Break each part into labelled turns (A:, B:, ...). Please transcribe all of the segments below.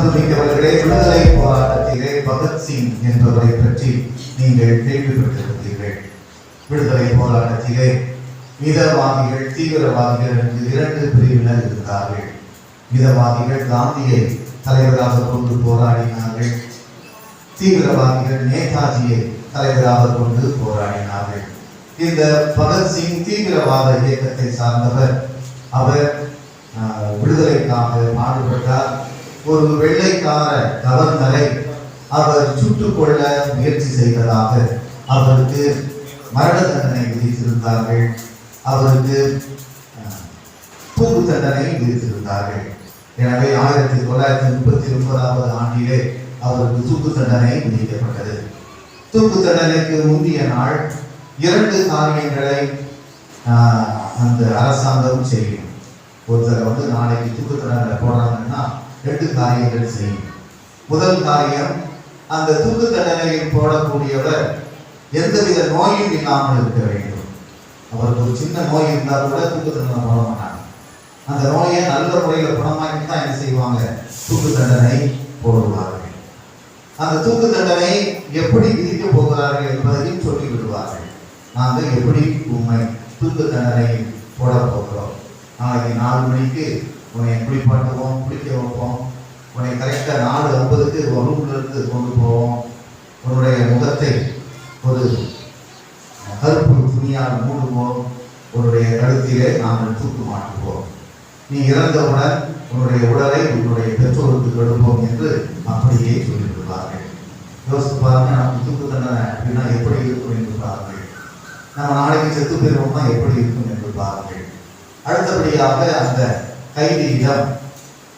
A: அன்புமிக்கவர்களே விடுதலை போராட்டத்திலே பகத்சிங் என்பவரை பற்றி நீங்கள் கேள்விப்பட்டிருப்பீர்கள் விடுதலை போராட்டத்திலே மிதவாதிகள் தீவிரவாதிகள் என்று இரண்டு பிரிவினர் இருந்தார்கள். மிதவாதிகள் காந்தியை தலைவராக கொண்டு போராடினார்கள். தீவிரவாதிகள் நேதாஜியை தலைவராக கொண்டு போராடினார்கள். இந்த பகத்சிங் தீவிரவாத இயக்கத்தை சார்ந்தவர். அவர் ஆஹ், விடுதலைக்காக பாடுபட்டார். ஒரு வெள்ளைக்கார கவர்னரை அவர் சுட்டுக் கொள்ள முயற்சி செய்ததாக அவருக்கு மரண தண்டனை விதித்திருந்தார்கள். அவருக்கு தூக்கு தண்டனை விதித்திருந்தார்கள். எனவே ஆயிரத்தி தொள்ளாயிரத்தி முப்பத்தி ஒன்பதாவது ஆண்டிலே அவருக்கு தூக்கு தண்டனை விதிக்கப்பட்டது. தூக்கு தண்டனைக்கு முந்தைய நாள் இரண்டு காரியங்களை அந்த அரசாங்கம் செய்யும். ஒருத்தரை வந்து நாளைக்கு தூக்கு தண்டனை போடுறாங்கன்னா ரெண்டு காரியங்கள் செய்யும். முதல் காரியம் அந்த தூக்கு தண்டனையில் போடக்கூடியவர் எந்தவித நோயும் இல்லாமல் இருக்க வேண்டும். அவருக்கு ஒரு சின்ன நோய் இருந்தால் கூட தூக்கு தண்டனை போட மாட்டாங்க. அந்த நோயை நல்ல முறையில் குணமாக்கி தான் என்ன செய்வாங்க? தூக்கு தண்டனை போடுவார்கள். அந்த தூக்கு தண்டனை எப்படி விதிக்க போகிறார்கள் என்பதையும் சொல்லி விடுவார்கள் நாங்கள் எப்படி உண்மை தூக்கு தண்டனை போட போகிறோம்? நாளைக்கு நாலு மணிக்கு உன்னை குளிப்பாட்டுவோம் குளிக்க வைப்போம் உன்னை கரெக்டாக நாலு ஐம்பதுக்கு ஒரு இருந்து கொண்டு போவோம். உன்னுடைய முகத்தை ஒரு கருப்பு துணியால் மூடுவோம். உன்னுடைய கழுத்திலே நாங்கள் தூக்கு மாட்டுவோம். நீ இறந்தவுடன் உன்னுடைய உடலை உன்னுடைய பெற்றோருக்கு கொடுப்போம் என்று அப்படியே சொல்லிவிடுவார்கள். யோசித்து பாருங்க நமக்கு தூக்கு தண்டனை அப்படின்னா எப்படி இருக்கும் என்று பாருங்கள். நம்ம நாளைக்கு செத்து போயிருவோம்னா எப்படி இருக்கும் என்று பாருங்கள். அடுத்தபடியாக அந்த கைதியிடம்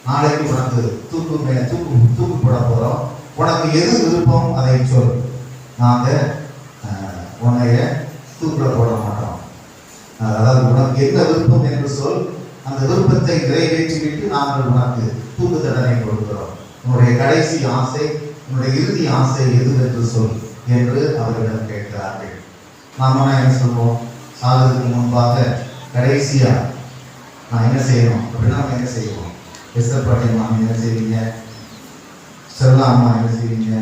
A: நாளைக்கு உனக்கு தூக்கு மே தூக்கு தூக்கு போட போகிறோம் உனக்கு எது விருப்பம் அதை சொல். நாங்கள் உன்னைய தூக்கில் போட மாட்டோம். அதாவது உனக்கு என்ன விருப்பம் என்று சொல். அந்த விருப்பத்தை நிறைவேற்றிவிட்டு நாங்கள் உனக்கு தூக்கு தண்டனை கொடுக்கிறோம். உன்னுடைய கடைசி ஆசை உன்னுடைய இறுதி ஆசை எது என்று சொல் என்று அவரிடம் கேட்கிறார்கள். நாம என்ன சொல்லுவோம் சாதத்துக்கு முன்பாக கடைசியா நான் என்ன செய்யணும் அப்படின்னா நம்ம என்ன செய்வோம். எஸ்எல் பாட்டில் மாமி என்ன செய்வீங்க? செல்லா அம்மா என்ன செய்வீங்க?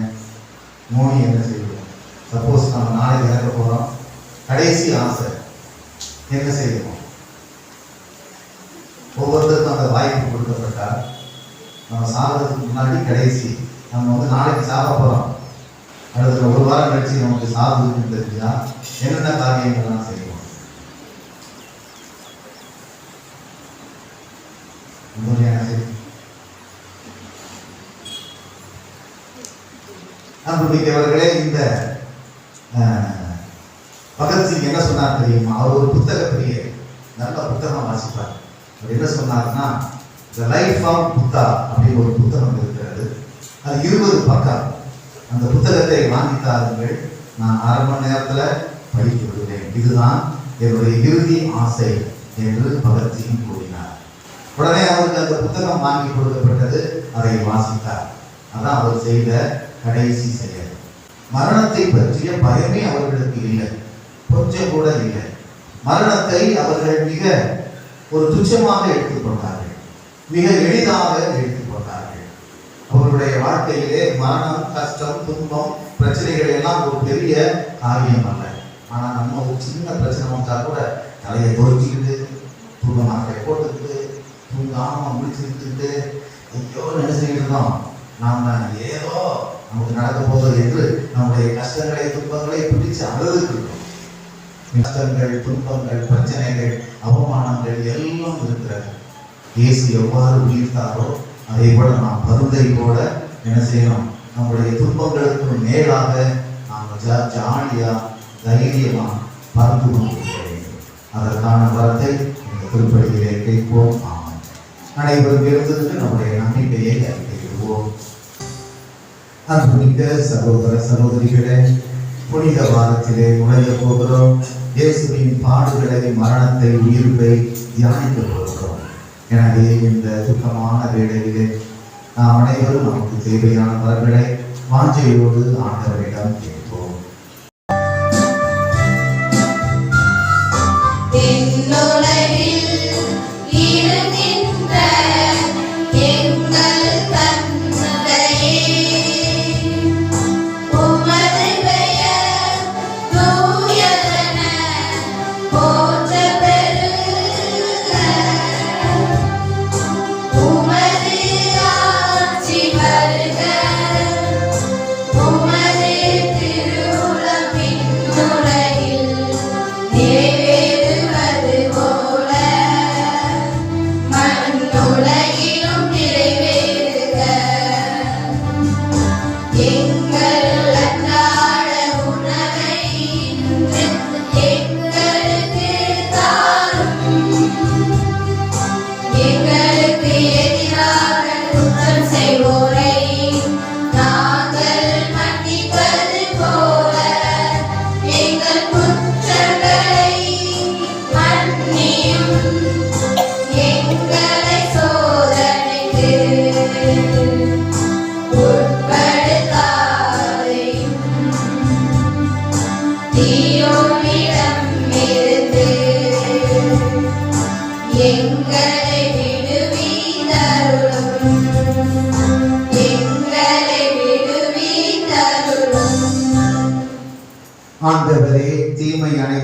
A: மோனி என்ன செய்வோம்? சப்போஸ் நம்ம நாளைக்கு இறக்க போகிறோம் கடைசி ஆசை என்ன செய்வோம்? ஒவ்வொருத்தருக்கும் அந்த வாய்ப்பு கொடுக்கப்பட்டால் நம்ம சாகிறதுக்கு முன்னாடி கடைசி நம்ம வந்து நாளைக்கு சாக போகிறோம் அடுத்த ஒரு வாரம் கழிச்சு நமக்கு சாகுதுன்னு தெரிஞ்சால் என்னென்ன காரியங்கள்லாம் செய்வோம் உண்மையான செய்தி நம்பிக்கையவர்களே இந்த பகத்சிங் என்ன சொன்னார் தெரியுமா? அவர் ஒரு புத்தக பிரியர் நல்ல புத்தகம் வாசிப்பார். அவர் என்ன சொன்னார்னா த லைஃப் ஆஃப் புத்தா அப்படின்னு ஒரு புத்தகம் இருக்கிறது. அது இருபது பக்கம். அந்த புத்தகத்தை வாங்கி தாருங்கள் நான் அரை மணி நேரத்தில் படித்து விடுவேன். இதுதான் என்னுடைய இறுதி ஆசை என்று பகத்சிங் கூறினார். உடனே அவருக்கு அந்த புத்தகம் வாங்கி கொடுக்கப்பட்டது அதை வாசித்தார். அதான் அவர் செய்த கடைசி செயல். மரணத்தை பற்றிய பயமே அவர்களுக்கு இல்லை கொஞ்சம் கூட இல்லை. மரணத்தை அவர்கள் மிக ஒரு துச்சமாக எடுத்துக்கொண்டார்கள் மிக எளிதாக எடுத்துக்கொண்டார்கள் அவர்களுடைய வாழ்க்கையிலே மரணம் கஷ்டம் துன்பம் பிரச்சனைகள் எல்லாம் ஒரு பெரிய காரியம் அல்ல. ஆனால் நம்ம ஒரு சின்ன பிரச்சனை வந்தா கூட தலையை தொடுக்கிட்டு தூங்க மாட்டை போட்டுக்கிட்டு தூங்காம முடிச்சுக்கிட்டு ஐயோ நினைச்சுக்கிட்டு இருந்தோம். நாம ஏதோ நமக்கு நடக்க போகிறது என்று நம்முடைய கஷ்டங்களை துன்பங்களை பிடிச்சு அழுதுக்கிறோம் கஷ்டங்கள் துன்பங்கள் பிரச்சனைகள் அவமானங்கள் எல்லாம் இருக்கிறது. இயேசு எவ்வாறு உயிர்த்தாரோ அதே போல நாம் பருந்தை போல என்ன செய்யணும்? நம்முடைய துன்பங்களுக்கு மேலாக நாம் ஜா ஜாலியா தைரியமா பறந்து கொண்டு அதற்கான வரத்தை இந்த திருப்பதியிலே கேட்போம். ஆமாம் அனைவரும் இருந்ததுக்கு நம்முடைய நம்பிக்கையை அறிக்கையிடுவோம். அன்புமிக்க சகோதர சகோதரிகளே புனித வாரத்திலே நுழைய போகிறோம். இயேசுவின் பாடுகளை மரணத்தை உயிர்ப்பை தியானிக்க போகிறோம். எனவே இந்த துக்கமான வேளையிலே நாம் அனைவரும் நமக்கு தேவையானவர்களை வாஞ்சையோடு ஆண்டவரிடம் கேட்போம்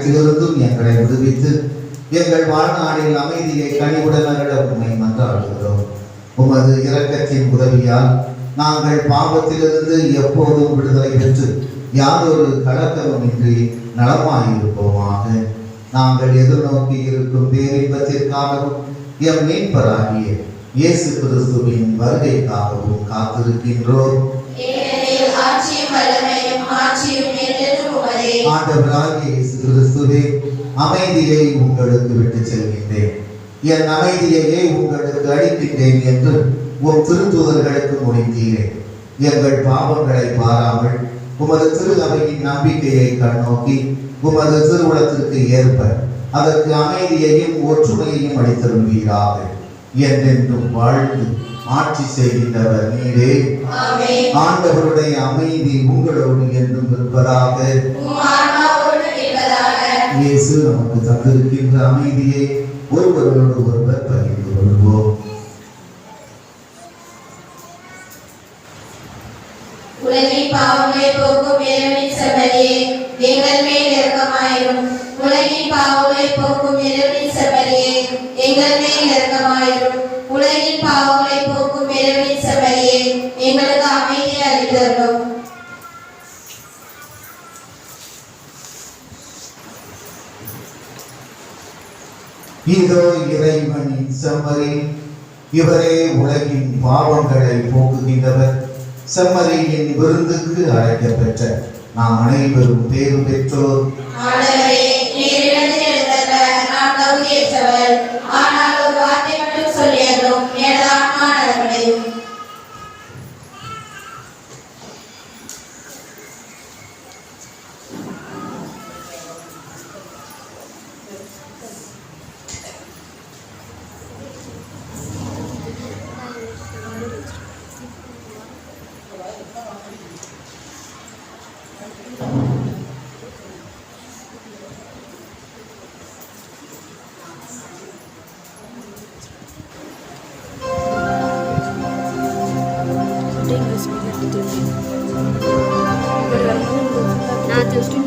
A: அனைத்திலிருந்தும் எங்களை விடுவித்து எங்கள் வாழ்நாளில் அமைதியை கனிவுடன் அருள உண்மை மன்றாடுகிறோம். உமது இரக்கத்தின் உதவியால் நாங்கள் பாவத்திலிருந்து எப்போதும் விடுதலை பெற்று யாதொரு கலக்கமுமின்றி நலமாயிருப்போமாக. நாங்கள் எதிர்நோக்கி இருக்கும் பேரின்பத்திற்காகவும் எம் மீட்பராகிய இயேசு கிறிஸ்துவின் வருகைக்காகவும் காத்திருக்கின்றோம். ஆண்டவராகிய இயேசு கிறிஸ்துவே அமைதியை உங்களுக்கு விட்டு செல்கின்றேன். என் அமைதியையே உங்களுக்கு அளிக்கின்றேன் என்று உம் திருத்தூதர்களுக்கு முடித்தீரேன் எங்கள் பாவங்களை பாராமல் உமது திரு அவையின் நம்பிக்கையை கண்ணோக்கி உமது திருவுளத்திற்கு ஏற்ப அதற்கு அமைதியையும் ஒற்றுமையையும் அளித்தருள்வீராக என்றென்றும் வாழ்ந்து ஆட்சி செய்கின்றவர் நீரே. ஆண்டவருடைய அமைதி உங்களோடு என்றும் இருப்பதாக இயேசு நமக்கு தந்திருக்கின்ற அமைதியை ஒருவரோடு ஒருவர் பகிர்ந்து கொள்வோம்.
B: உலகின் பாவங்களை போக்கும் இறைவனின் செம்மறியே எங்கள் மேல் இறக்கமாயிரும் உலகின் பாவங்களை போக்கும் இறைவனின் செம்மறியே எங்கள் மேல்
A: இறக்கமாயிரும் செம்மறி இவரே உலகின் பாவங்களை போக்குகின்றவர். செம்மறியின் விருந்துக்கு அழைக்கப்பெற்ற நாம் அனைவரும் பேறு பெற்றோர்.
B: நான்
C: ஜஸ்டின்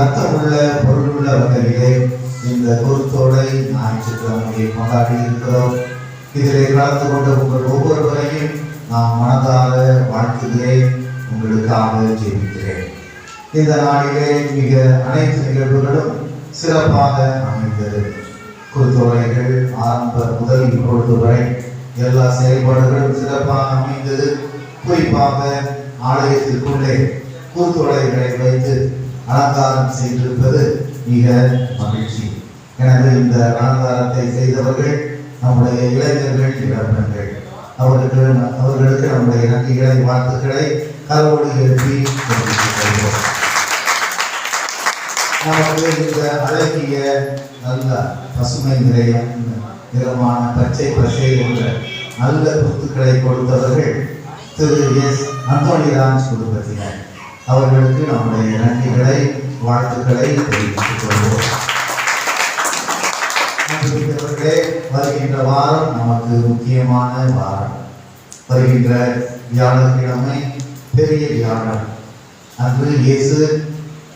A: ஒரு பொருள் உள்ள வகையிலே இந்த குருத்தோடை ஞாயிற்றுக்கிழமையை கொண்டாடி இருக்கிறோம் இதிலே கலந்து கொண்ட உங்கள் ஒவ்வொருவரையும் நான் மனதார வாழ்த்துகிறேன் உங்களுக்காக ஜெயிக்கிறேன் இந்த நாளிலே மிக அனைத்து நிகழ்வுகளும் சிறப்பாக அமைந்தது. குருத்தோலைகள் ஆரம்ப முதல் இப்பொழுது வரை எல்லா செயல்பாடுகளும் சிறப்பாக அமைந்தது. குறிப்பாக ஆலயத்திற்குள்ளே குருத்தோலைகளை வைத்து அலங்காரம் செய்திருப்பது மிக மகிழ்ச்சி. எனவே இந்த அலங்காரத்தை செய்தவர்கள் நம்முடைய இளைஞர்கள் இளம்பெண்கள். அவருக்கு அவர்களுக்கு நம்முடைய நன்றிகளை வாழ்த்துக்களை கரோடு எழுப்பி தெரிவித்துக் கொள்கிறோம். நமக்கு இந்த அழகிய நல்ல பசுமை நிறையம் நிறமான பச்சை பச்சை என்ற நல்ல குத்துக்களை கொடுத்தவர்கள் திரு எஸ். அந்தோணிராஜ் குடும்பத்தினர். அவர்களுக்கு நம்முடைய நன்றிகளை வாழ்த்துக்களை தெரிவித்துக் கொள்வோம். வருகின்ற வாரம் நமக்கு முக்கியமான வாரம். வருகின்ற வியாழக்கிழமை பெரிய வியாழன். அன்று இயேசு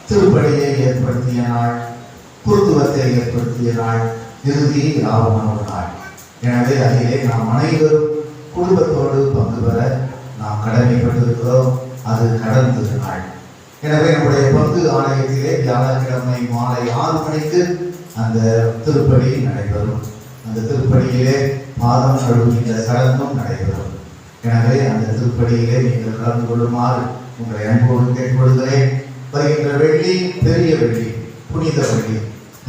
A: திருப்படியை ஏற்படுத்திய நாள் குருத்துவத்தை ஏற்படுத்திய நாள் இறுதி லாபமான நாள். எனவே அதிலே நாம் அனைவரும் குடும்பத்தோடு பங்கு பெற நாம் கடமைப்பட்டிருக்கிறோம். அது கடன் நாள் எனவே நம்முடைய பங்கு ஆலயத்திலே வியாழக்கிழமை மாலை ஆறு மணிக்கு அந்த திருப்படி நடைபெறும். அந்த திருப்படியிலே பாதம் கழுவுகின்ற சடங்கும் நடைபெறும். எனவே அந்த திருப்படியிலே நீங்கள் கலந்து கொள்ளுமாறு உங்களை அன்போடு கேட்டுக்கொள்கிறேன். வருகின்ற வெள்ளி பெரிய வெள்ளி புனித வெள்ளி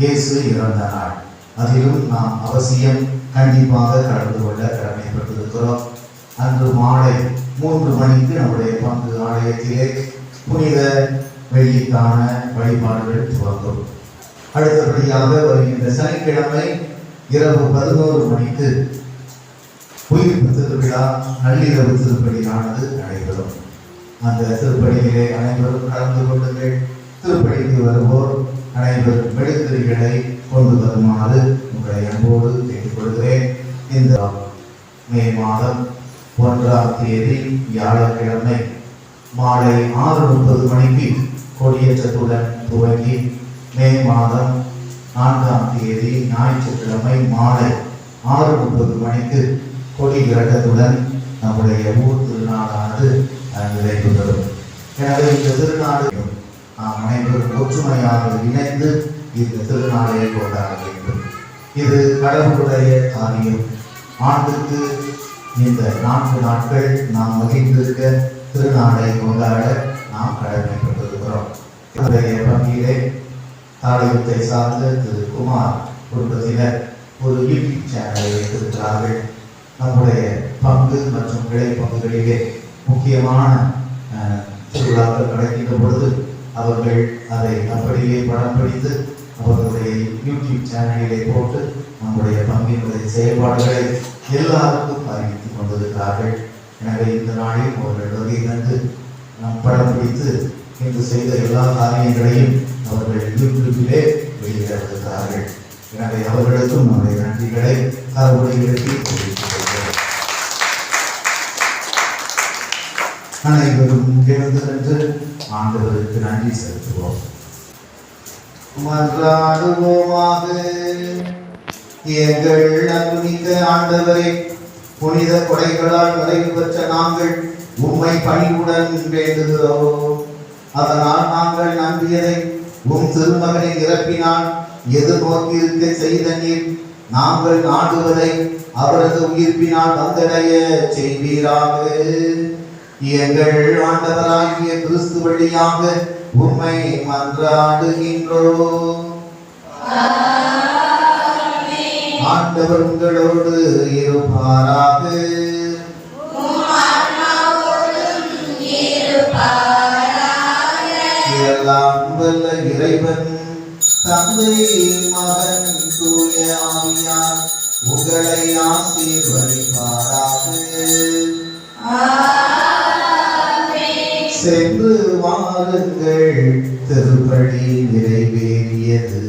A: இயேசு இறந்த நாள். அதிலும் நாம் அவசியம் கண்டிப்பாக கலந்து கொள்ள கடமைப்பட்டிருக்கிறோம். அன்று மாலை மூன்று மணிக்கு நம்முடைய பங்கு ஆலயத்திலே புனித வெள்ளிக்கான வழிபாடுகள் துவங்கும். அடுத்தபடியாக வருகின்ற சனிக்கிழமை இரவு பதினோரு மணிக்கு உயிர்ப்பு திருவிழா நள்ளிரவு திருப்பலியானது நடைபெறும். அந்த திருப்பலியிலே அனைவரும் கலந்து கொள்ளுங்கள். திருப்பலிக்கு வருவோர் அனைவரும் மெழுகுதிரிகளை கொண்டு வருமாறு உங்களை அன்போடு கேட்டுக்கொள்கிறேன். இந்த மே மாதம் ஒன்றாம் தேதி வியாழக்கிழமை மாலை ஆறு முப்பது மணிக்கு கொடியேற்றத்துடன் துவங்கி மே மாதம் நான்காம் தேதி ஞாயிற்றுக்கிழமை மாலை ஆறு முப்பது மணிக்கு கொடி இறக்கத்துடன் நம்முடைய ஊர் திருநாளானது நிறைவு பெறும் எனவே இந்த திருநாடு நாம் அனைவரும் ஒற்றுமையாக இணைந்து இந்த திருநாளை கொண்டாட வேண்டும். இது கடவுளுடைய காரியம். ஆண்டுக்கு இந்த நான்கு நாட்கள் நாம் மகிழ்ந்திருக்க திருநாளை கொண்டாட நாம் கடமைப்பட்டிருக்கிறோம். இன்றைய பங்கிலே தாளையத்தை சார்ந்த திரு குமார் குடும்பத்தினர் ஒரு யூடியூப் சேனலை வைத்திருக்கிறார்கள். நம்முடைய பங்கு மற்றும் கிளை பங்குகளிலே முக்கியமான திருவிழாக்கள் நடக்கின்ற பொழுது அவர்கள் அதை அப்படியே படம் பிடித்து அவர்களுடைய யூடியூப் சேனலிலே போட்டு நம்முடைய பங்கினுடைய செயல்பாடுகளை எல்லாருக்கும் அறிவித்துக் கொண்டிருக்கிறார்கள். எனவே இந்த நாளில் அவர்கள் வருகை தந்து நம் படம் பிடித்து இன்று செய்த எல்லா காரியங்களையும் அவர்கள் யூடியூபிலே வெளியிட்டிருக்கிறார்கள் எனவே அவர்களுக்கும் நம்முடைய நன்றிகளை கருவுடைகளுக்கு அனைவரும் எழுந்து ஆண்டவருக்கு நன்றி செலுத்துவோம். மன்றாடுவோமாக. எங்கள் அன்புமிக்க ஆண்டவரே புனித கொடைகளால் நிறைவு பெற்ற நாங்கள் உம்மை பணிவுடன் வேண்டுகிறோம். அதனால் நாங்கள் நம்பியதை உம் திருமகனின் இறப்பினால் எதிர்நோக்கியிருக்க செய்த நீர் நாங்கள் நாடுவதை அவரது உயிர்ப்பினால் வந்தடைய செய்வீராக. எங்கள் ஆண்டவராகிய கிறிஸ்து வழியாக உண்மை மன்றாடுகின்றோம். ஆண்டவர் உங்களோடு இருப்பாராக. எல்லாம் வல்ல இறைவன் தந்தை மகன் தூய ஆவியார் உங்களை ஆசீர்வதிப்பாராக. சென்று வாருங்கள் திருப்படி நிறைவேறியது.